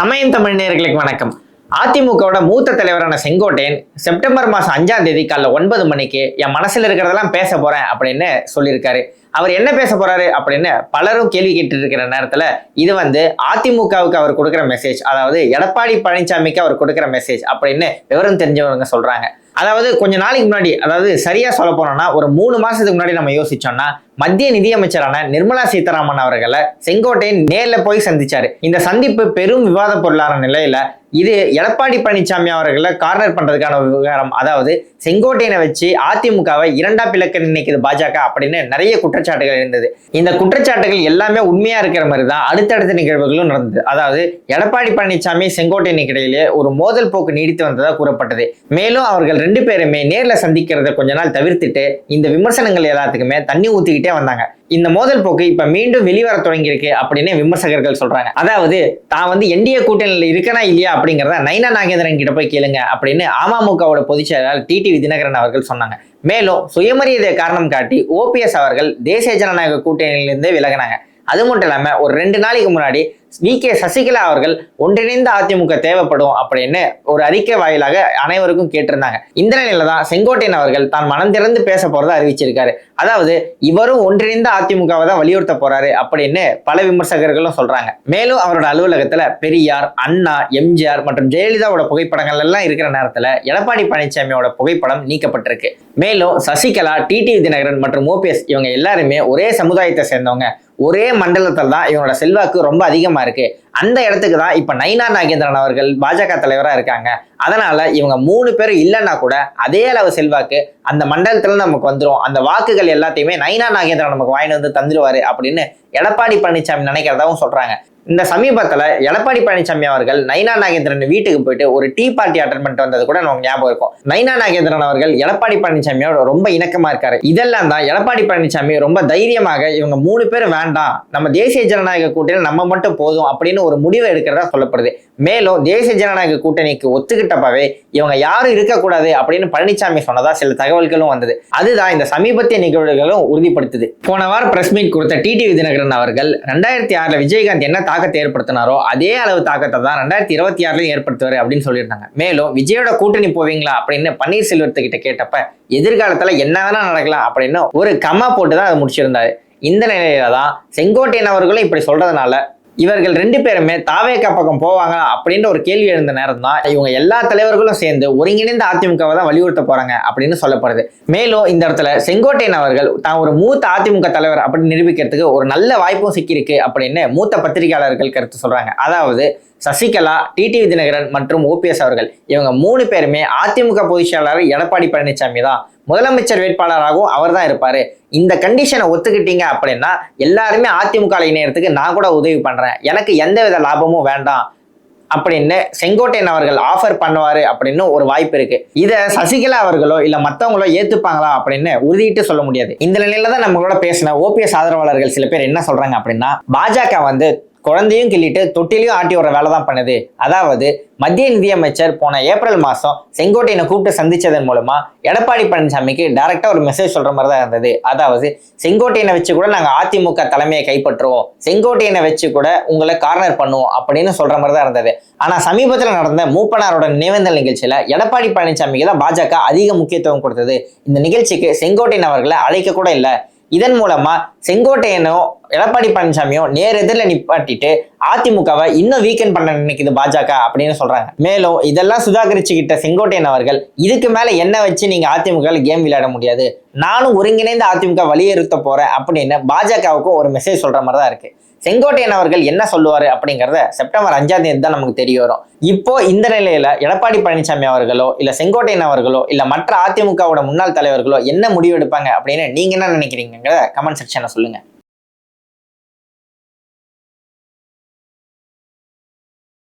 சமயம் தமிழ் வணக்கம். அதிமுகவோட மூத்த தலைவரான செங்கோட்டையன் செப்டம்பர் மாதம் அஞ்சாம் தேதி காலைல ஒன்பது மணிக்கு என் மனசில் இருக்கிறதெல்லாம் பேச போறேன் அப்படின்னு சொல்லியிருக்காரு. அவர் என்ன பேச போறாரு அப்படின்னு பலரும் கேள்வி கேட்டு இருக்கிற நேரத்துல இது வந்து அதிமுகவுக்கு அவர் கொடுக்குற மெசேஜ் அதாவது எடப்பாடி பழனிசாமிக்கு அவர் கொடுக்குற மெசேஜ் அப்படின்னு விவரம் தெரிஞ்சவங்க சொல்றாங்க. அதாவது கொஞ்ச நாளைக்கு முன்னாடி அதாவது சரியா சொல்ல போனோம்னா ஒரு மூணு மாசத்துக்கு முன்னாடி நம்ம யோசிச்சோம்னா மத்திய நிதியமைச்சரான நிர்மலா சீதாராமன் அவர்களை செங்கோட்டையன் நேர்ல போய் சந்திச்சாரு. இந்த சந்திப்பு பெரும் விவாத பொருளான நிலையில இது எடப்பாடி பழனிசாமி அவர்களை கார்னர் பண்றதுக்கான விவகாரம். அதாவது செங்கோட்டையனை வச்சு அதிமுகவை இரண்டா பிளக்க நினைக்குது பாஜக அப்படின்னு நிறைய குற்றச்சாட்டுகள் இருந்தது. இந்த குற்றச்சாட்டுகள் எல்லாமே உண்மையா இருக்கிற மாதிரி தான் அடுத்தடுத்த நிகழ்வுகளும் நடந்தது. அதாவது எடப்பாடி பழனிசாமி செங்கோட்டையனுக்கு இடையிலே ஒரு மோதல் போக்கு நீடித்து வந்ததாக கூறப்பட்டது. மேலும் அவர்கள் ரெண்டு பேருமே நேரில் சந்திக்கிறத கொஞ்ச நாள் தவிர்த்துட்டு இந்த விமர்சனங்கள் எல்லாத்துக்குமே தண்ணி ஊத்திக்கிட்டே வந்தாங்க. இந்த மோதல் போக்கு இப்ப மீண்டும் வெளிவர தொடங்கியிருக்கு அப்படின்னு விமர்சகர்கள் சொல்றாங்க. அதாவது தான் வந்து என்டிஏ கூட்டணியில் இருக்கனா இல்லையா அப்படிங்கிறத நைனா நாகேந்திரன் கிட்ட போய் கேளுங்க அப்படின்னு அமமுகவோட பொதுச் செயலாளர் டிடிவி தினகரன் அவர்கள் சொன்னாங்க. மேலும் சுயமரியாதை காரணம் காட்டி ஓபிஎஸ் அவர்கள் தேசிய ஜனநாயக கூட்டணியிலிருந்து விலகினாங்க. அது மட்டும் இல்லாம ஒரு ரெண்டு நாளைக்கு முன்னாடி வி. கே. சசிகலா அவர்கள் ஒன்றிணைந்த அதிமுக தேவைப்படும் அப்படின்னு ஒரு அறிக்கை வாயிலாக அனைவருக்கும் கேட்டிருந்தாங்க. இந்த நிலையில தான் செங்கோட்டையன் அவர்கள் தான் மனம் திறந்து பேச போறதா அறிவிச்சிருக்காரு. அதாவது இவரும் ஒன்றிணைந்த அதிமுகவை தான் வலியுறுத்த போறாரு அப்படின்னு பல விமர்சகர்களும் சொல்றாங்க. மேலும் அவரோட அலுவலகத்துல பெரியார் அண்ணா எம்ஜிஆர் மற்றும் ஜெயலலிதாவோட புகைப்படங்கள் எல்லாம் இருக்கிற நேரத்துல எடப்பாடி பழனிசாமியோட புகைப்படம் நீக்கப்பட்டிருக்கு. மேலும் சசிகலா டிடிவி தினகரன் மற்றும் ஓபிஎஸ் இவங்க எல்லாருமே ஒரே சமுதாயத்தை சேர்ந்தவங்க. ஒரே மண்டலத்தில் தான் இவங்களோட செல்வாக்கு ரொம்ப அதிகமாக அதிகமா இருக்கு. அந்த இடத்துக்கு தான் இப்ப நைனா நாகேந்திரன் அவர்கள் பாஜக தலைவரா இருக்காங்க. அதனால இவங்க மூணு பேர் இல்லைன்னா கூட அதே அளவு செல்வாக்கு அந்த மண்டலத்துல நமக்கு வந்துடும் அந்த வாக்குகள் எல்லாத்தையுமே நைனா நாகேந்திரன் நமக்கு வாங்கிட்டு வந்து தந்துருவாரு அப்படின்னு எடப்பாடி பழனிசாமி நினைக்கிறதாவும் சொல்றாங்க. இந்த சமீபத்தில் எடப்பாடி பழனிசாமி அவர்கள் நைனா நாகேந்திரன் வீட்டுக்கு போயிட்டு ஒரு டீ பார்ட்டி அட்டன் பண்ணிட்டு வந்தது கூட நமக்கு ஞாபகம் இருக்கும். நைனா நாகேந்திரன் அவர்கள் எடப்பாடி பழனிசாமியோட ரொம்ப இணக்கமாக இருக்காரு. இதெல்லாம் தான் எடப்பாடி பழனிசாமி ரொம்ப தைரியமாக இவங்க மூணு பேர் வேண்டாம். நம்ம தேசிய ஜனநாயக கூட்டணி நம்ம மட்டும் போதும் அப்படின்னு ஒரு முடிவை எடுக்கிறதா சொல்லப்படுது. மேலும் தேசிய ஜனநாயக கூட்டணிக்கு ஒத்துக்கிட்டப்பவே இவங்க யாரும் இருக்கக்கூடாது அப்படின்னு பழனிசாமி சொன்னதா சில தகவல்களும் வந்தது. அதுதான் இந்த சமீபத்திய நிகழ்வுகளும் உறுதிப்படுத்துது. போன வாரம் பிரஸ் மீட் கொடுத்த டிடிவி தினகரன் அவர்கள் ரெண்டாயிரத்தி ஆறுல விஜயகாந்த் என்ன தாக்கத்தை ஏற்படுத்தினாரோ அதே அளவு தாக்கத்தை தான் ரெண்டாயிரத்தி இருபத்தி ஆறுலயும் ஏற்படுத்துவார் அப்படின்னு சொல்லியிருந்தாங்க. மேலும் விஜயோட கூட்டணி போவீங்களா அப்படின்னு பன்னீர்செல்வத்துக்கிட்ட கேட்டப்ப எதிர்காலத்துல என்ன வேணா நடக்கலாம் அப்படின்னு ஒரு கம்மா போட்டு தான் அதை முடிச்சிருந்தாரு. இந்த நிலையில தான் செங்கோட்டையன் அவர்களும் இப்படி சொல்றதுனால இவர்கள் ரெண்டு பேருமே தாவேக்கா பக்கம் போவாங்க அப்படின்ற ஒரு கேள்வி எழுந்த நேரம் தான் இவங்க எல்லா தலைவர்களும் சேர்ந்து ஒருங்கிணைந்த அதிமுகவை தான் வலியுறுத்த போறாங்க அப்படின்னு சொல்லப்படுது. மேலும் இந்த இடத்துல செங்கோட்டையன் அவர்கள் தான் ஒரு மூத்த அதிமுக தலைவர் அப்படின்னு நிரூபிக்கிறதுக்கு ஒரு நல்ல வாய்ப்பும் சிக்கியிருக்கு அப்படின்னு மூத்த பத்திரிகையாளர்கள் கருத்து சொல்றாங்க. அதாவது சசிகலா டிடிவி தினகரன் மற்றும் ஓபிஎஸ் அவர்கள். இவங்க மூணு பேருமே அதிமுக பொதுச் செயலாளர் எடப்பாடி பழனிசாமி தான். முதலமைச்சர் வேட்பாளராகவும் அவர் தான் இருப்பாரு. இந்த கண்டிஷனை ஒத்துக்கிட்டீங்க அப்படின்னா எல்லாருமே அதிமுக இணையத்துக்கு நான் கூட உதவி பண்றேன். எனக்கு எந்தவித லாபமும் வேண்டாம் அப்படின்னு செங்கோட்டையன் அவர்கள் ஆஃபர் பண்ணுவாரு அப்படின்னு ஒரு வாய்ப்பு இருக்கு. இதை சசிகலா அவர்களோ இல்ல மத்தவங்களோ ஏத்துப்பாங்களா அப்படின்னு உறுதிட்டு சொல்ல முடியாது. இந்த நிலையில தான் நம்மளோட பேசின ஓபிஎஸ் ஆதரவாளர்கள் சில பேர் என்ன சொல்றாங்க அப்படின்னா பாஜக வந்து குழந்தையும் கிள்ளிட்டு தொட்டிலையும் ஆட்டி வர வேலை தான் பண்ணுது. அதாவது மத்திய நிதியமைச்சர் போன ஏப்ரல் மாதம் செங்கோட்டையனை கூப்பிட்டு சந்திச்சதன் மூலமாக எடப்பாடி பழனிசாமிக்கு டைரெக்டாக ஒரு மெசேஜ் சொல்கிற மாதிரி தான் இருந்தது. அதாவது செங்கோட்டையனை வச்சு கூட நாங்கள் அதிமுக தலைமையை கைப்பற்றுவோம். செங்கோட்டையனை வச்சு கூட உங்களை கார்னர் பண்ணுவோம் அப்படின்னு சொல்கிற மாதிரி தான் இருந்தது. ஆனால் சமீபத்தில் நடந்த மூப்பனாரோட நினைவேந்தல் நிகழ்ச்சியில் எடப்பாடி பழனிசாமிக்கு தான் பாஜக அதிக முக்கியத்துவம் கொடுத்தது. இந்த நிகழ்ச்சிக்கு செங்கோட்டையன் அவர்களை அழைக்க கூட இல்லை. இதன் மூலமா செங்கோட்டையனோ எடப்பாடி பழனிசாமியோ நேர் எதிரில் நிப்பாட்டிட்டு அதிமுகவை இன்னும் வீக்கெண்ட் பண்ண நினைக்குது பாஜக அப்படின்னு சொல்றாங்க. மேலும் இதெல்லாம் சுதாகரிச்சுக்கிட்ட செங்கோட்டையன் அவர்கள் இதுக்கு மேல என்ன வச்சு நீங்க அதிமுக கேம் விளையாட முடியாது? நானும் ஒருங்கிணைந்த அதிமுக வலியுறுத்த போறேன் அப்படின்னு பாஜகவுக்கும் ஒரு மெசேஜ் சொல்ற மாதிரி தான் இருக்கு. செங்கோட்டையன் அவர்கள் என்ன சொல்லுவாரு அப்படிங்கிறத செப்டம்பர் அஞ்சாம் தேதி தான் நமக்கு தெரிய வரும். இப்போ இந்த நிலையில எடப்பாடி பழனிசாமி அவர்களோ இல்ல செங்கோட்டையன் அவர்களோ இல்ல மற்ற அதிமுகவோட முன்னாள் தலைவர்களோ என்ன முடிவு எடுப்பாங்க அப்படின்னு நீங்க என்ன நினைக்கிறீங்க கமெண்ட் செக்ஷன்ல சொல்லுங்க.